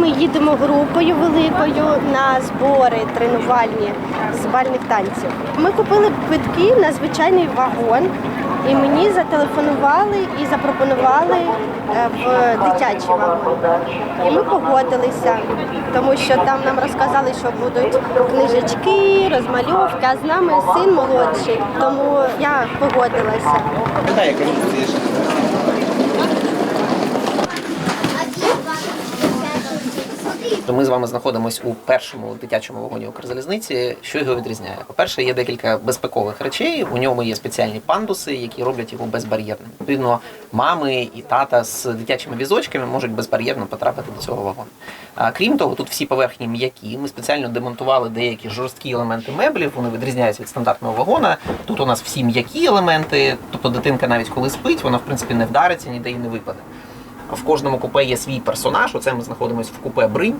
Ми їдемо групою великою на збори тренувальні з бальних танців. Ми купили квитки на звичайний вагон, і мені зателефонували і запропонували е, в дитячий вагон. І ми погодилися, тому що там нам розказали, що будуть книжечки, розмальовки, а з нами син молодший, тому я погодилася. То ми з вами знаходимося у першому дитячому вагоні Укрзалізниці. Що його відрізняє? По-перше, є декілька безпекових речей. У ньому є спеціальні пандуси, які роблять його безбар'єрним. Відповідно, мами і тата з дитячими візочками можуть безбар'єрно потрапити до цього вагону. А крім того, тут всі поверхні м'які. Ми спеціально демонтували деякі жорсткі елементи меблів. Вони відрізняються від стандартного вагона. Тут у нас всі м'які елементи, тобто дитинка навіть коли спить, вона в принципі не вдариться, ніде і не випаде. В кожному купе є свій персонаж. Оце ми знаходимося в купе Бринь,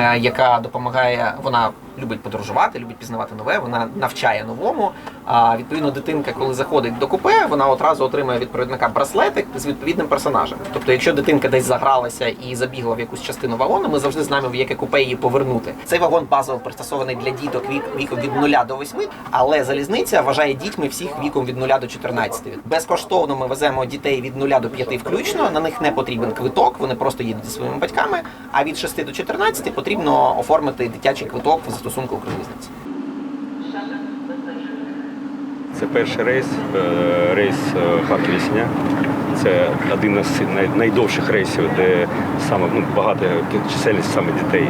е, яка допомагає. Вона любить подорожувати, любить пізнавати нове. Вона навчає новому. А відповідно, дитинка, коли заходить до купе, вона одразу отримує від провідника браслетик з відповідним персонажем. Тобто, якщо дитинка десь загралася і забігла в якусь частину вагону, ми завжди знаємо, в яке купе її повернути. Цей вагон базово пристосований для діток вік, віком від 0 до 8, але залізниця вважає дітьми всіх віком від 0 до 14. Безкоштовно ми веземо дітей від 0 до 5 включно. На них не потрібен квиток, вони просто їдуть зі своїми батьками. А від 6 до 14 потрібно оформити дитячий квиток в застосунку Укрзалізниці. Це перший рейс, е, рейс е, Харків-Лісня. Це один із найдовших рейсів, де саме ну, багато чисельність саме дітей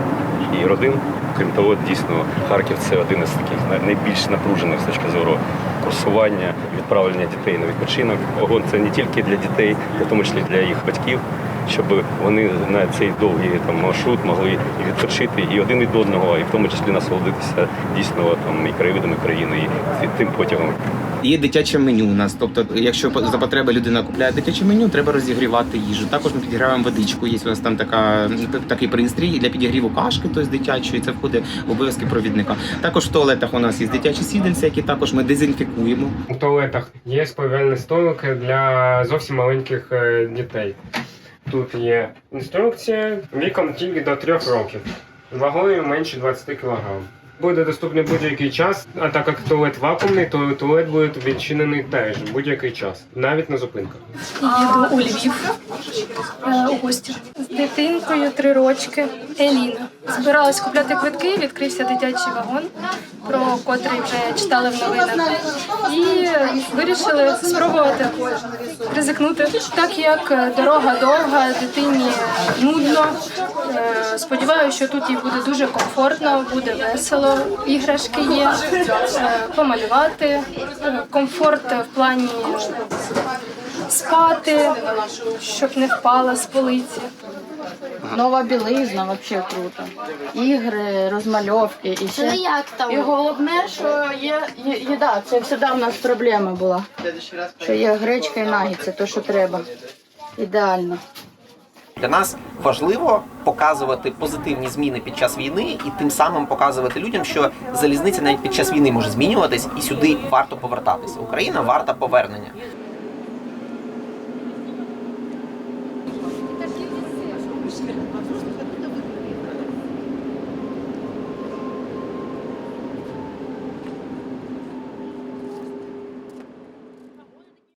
і родин. Крім того, дійсно, Харків це один із таких найбільш напружених з точки зору курсування відправлення дітей на відпочинок. Вагон це не тільки для дітей, в тому числі для їх батьків, щоб вони на цей довгий там маршрут могли і відпочити і один від одного, і в тому числі насолодитися дійсно там і краєвидами країни, і тим потягом. Є дитяче меню у нас. Тобто, якщо по- за потреби людина купляє дитяче меню, треба розігрівати їжу. Також ми підіграємо водичку. Є у нас там така такий пристрій для підігріву кашки, тобто дитячої. Це входить в обов'язки провідника. Також в туалетах у нас є дитячі сідальці, які також ми дезінфікуємо. У туалетах є спеціальні столики для зовсім маленьких е, дітей. Тут є інструкція віком тільки до 3 років, вагою менше 20 кг. Буде доступний будь-який час, а так як туалет вакуумний, то туалет буде відчинений теж будь-який час, навіть на зупинках. їду у Львів е, у гості з дитинкою три рочки Еліна. Збиралась купляти квитки, відкрився дитячий вагон, про котрий вже читали в новинах. І вирішили спробувати ризикнути. Так як дорога довга, дитині нудно. Е, Сподіваюся, що тут їй буде дуже комфортно, буде весело. Іграшки є, е, помалювати, е, комфорт в плані спати, щоб не впала з полиці. Нова білизна, вообще круто. Ігри, розмальовки і ще. як там? І головне, що є є- їда. Це завжди в нас проблема була. Що є гречка і нагідці, то що треба. Ідеально. Для нас важливо показувати позитивні зміни під час війни і тим самим показувати людям, що залізниця навіть під час війни може змінюватись, і сюди варто повертатися. Україна варта повернення.